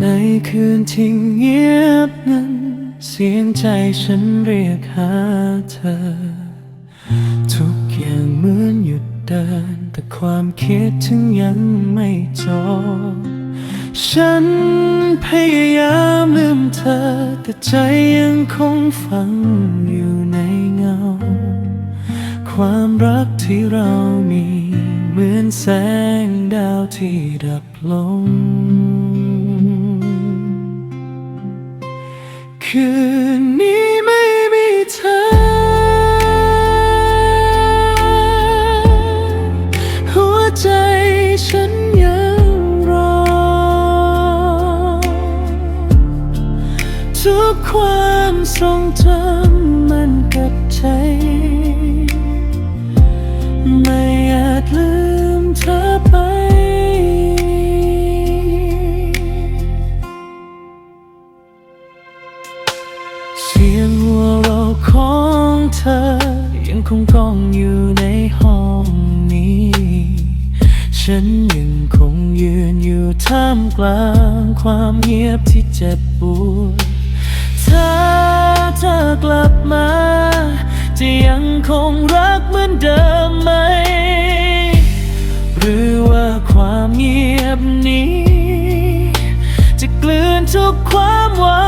ในคืนที่เงียบนั้น เสียงใจฉันเรียกหาเธอ ทุกอย่างเหมือนหยุดเดิน แต่ความคิดถึงยังไม่จบฉันพยายามลืมเธอ แต่ใจยังคงฝังอยู่ในเงา ความรักที่เรามี เหมือนแสงดาวที่ดับลง คืนนี้ไม่มีเธอ หัวใจฉันยังรอ ทุกความทรงจำ คงก้องอยู่ในห้องนี้ ฉันยังคงยืนอยู่ท่ามกลางความเงียบที่เจ็บปวดถ้าเธอกลับมา จะยังคงรักเหมือนเดิมไหม หรือว่าความเงียบนี้ จะกลืนทุกความหวัง